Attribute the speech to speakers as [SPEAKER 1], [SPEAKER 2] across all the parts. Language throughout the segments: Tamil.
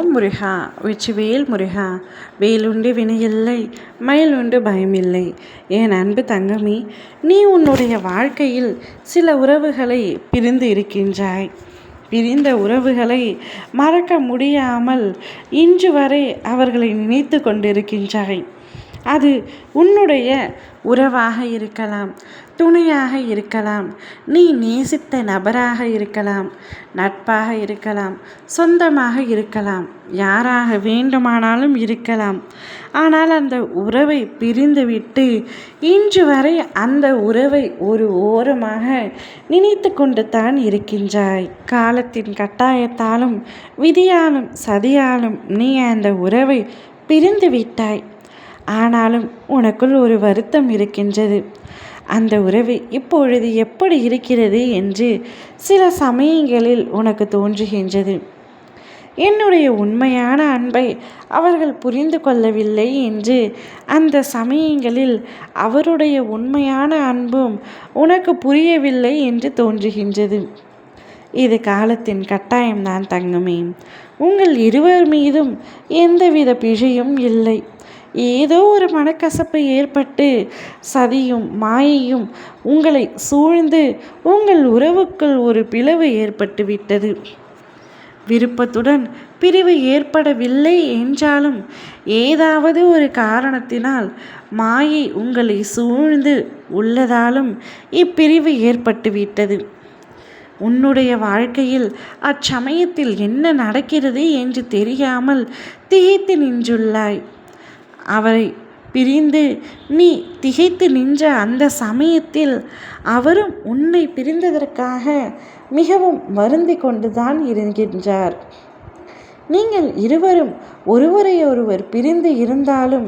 [SPEAKER 1] ஓம் முருகா வெற்றி வேல் முருகா வேலுண்டு வினையில்லை மயில் பயம் பயமில்லை என் அன்பு தங்கமி நீ உன்னுடைய வாழ்க்கையில் சில உறவுகளை பிரிந்து இருக்கின்றாய் பிரிந்த உறவுகளை மறக்க முடியாமல் இன்று வரை அவர்களை நினைத்து கொண்டிருக்கின்றாய் அது உன்னுடைய உறவாக இருக்கலாம் துணையாக இருக்கலாம் நீ நேசித்த நபராக இருக்கலாம் நட்பாக இருக்கலாம் சொந்தமாக இருக்கலாம் யாராக வேண்டுமானாலும் இருக்கலாம் ஆனால் அந்த உறவை பிரிந்துவிட்டு இன்று வரை அந்த உறவை ஒரு ஓரமாக நினைத்து கொண்டு தான் இருக்கின்றாய் காலத்தின் கட்டாயத்தாலும் விதியாலும் சதியாலும் நீ அந்த உறவை பிரிந்து விட்டாய் ஆனாலும் உனக்குள் ஒரு வருத்தம் இருக்கின்றது அந்த உறவு இப்பொழுது எப்படி இருக்கிறது என்று சில சமயங்களில் உனக்கு தோன்றுகின்றது என்னுடைய உண்மையான அன்பை அவர்கள் புரிந்து கொள்ளவில்லை என்று அந்த சமயங்களில் அவருடைய உண்மையான அன்பும் உனக்கு புரியவில்லை என்று தோன்றுகின்றது இது காலத்தின் கட்டாயம்தான் தங்குமே உங்கள் இருவர் மீதும் எந்தவித பிழையும் இல்லை ஏதோ ஒரு மனக்கசப்பு ஏற்பட்டு சதியும் மாயையும் உங்களை சூழ்ந்து உங்கள் உறவுக்குள் ஒரு பிளவு ஏற்பட்டு விட்டது விருப்பத்துடன் பிரிவு ஏற்படவில்லை என்றாலும் ஏதாவது ஒரு காரணத்தினால் மாயை உங்களை சூழ்ந்து உள்ளதாலும் இப்பிரிவு ஏற்பட்டுவிட்டது உன்னுடைய வாழ்க்கையில் அச்சமயத்தில் என்ன நடக்கிறது என்று தெரியாமல் திகைத்து நின்றுள்ளாய் அவரை பிரிந்து நீ திகைத்து நின்ற அந்த சமயத்தில் அவரும் உன்னை பிரிந்ததற்காக மிகவும் வருந்தி கொண்டுதான் இருக்கின்றார் நீங்கள் இருவரும் ஒருவரையொருவர் பிரிந்து இருந்தாலும்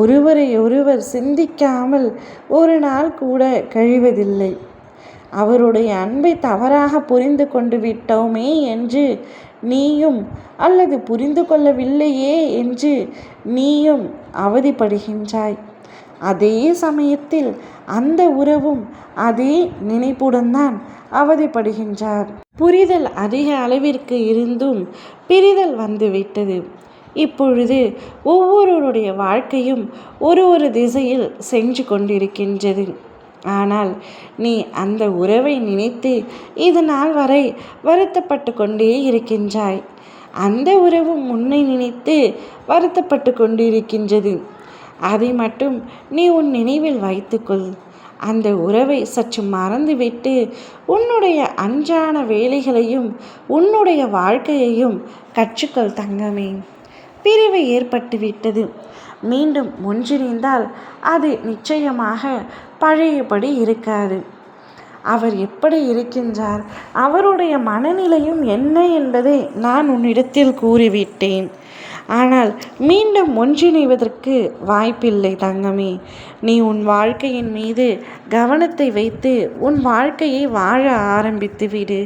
[SPEAKER 1] ஒருவரையொருவர் சிந்திக்காமல் ஒரு நாள் கூட கழிவதில்லை அவருடைய அன்பை தவறாக புரிந்து கொண்டு விட்டோமே என்று நீயும் அல்லது புரிந்து கொள்ளவில்லையே என்று நீயும் அவதிப்படுகின்றாய் அதே சமயத்தில் அந்த உறவும் அதே நினைப்புடன் தான் அவதிப்படுகின்றார் புரிதல் அதிக அளவிற்கு இருந்தும் பிரிதல் வந்துவிட்டது இப்பொழுது ஒவ்வொருவருடைய வாழ்க்கையும் ஒரு ஒரு திசையில் சென்று கொண்டிருக்கின்றது ஆனால் நீ அந்த உறவை நினைத்து இது நாள் வரை வருத்தப்பட்டு கொண்டே இருக்கின்றாய் அந்த உறவு முன்னை நினைத்து வருத்தப்பட்டு கொண்டிருக்கின்றது அதை மட்டும் நீ உன் நினைவில் வைத்துக்கொள் அந்த உறவை சற்று மறந்துவிட்டு உன்னுடைய அன்றான வேலைகளையும் உன்னுடைய வாழ்க்கையையும் கற்றுக்கொள் தங்கமே பிரிவு ஏற்பட்டுவிட்டது மீண்டும் ஒன்றிணைந்தால் அது நிச்சயமாக பழையபடி இருக்காது அவர் எப்படி இருக்கின்றார் அவருடைய மனநிலையும் என்ன என்பதை நான் உன்னிடத்தில் கூறிவிட்டேன் ஆனால் மீண்டும் ஒன்றிணைவதற்கு வாய்ப்பில்லை தங்கமே நீ உன் வாழ்க்கையின் மீது கவனத்தை வைத்து உன் வாழ்க்கையை வாழ ஆரம்பித்து விடு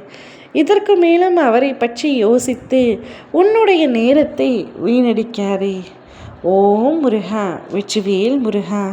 [SPEAKER 1] இதற்கு மேலும் அவரை பற்றி யோசித்து உன்னுடைய நேரத்தை வீணடிக்காதே ஓம் முருகா வெற்றிவேல் முருகா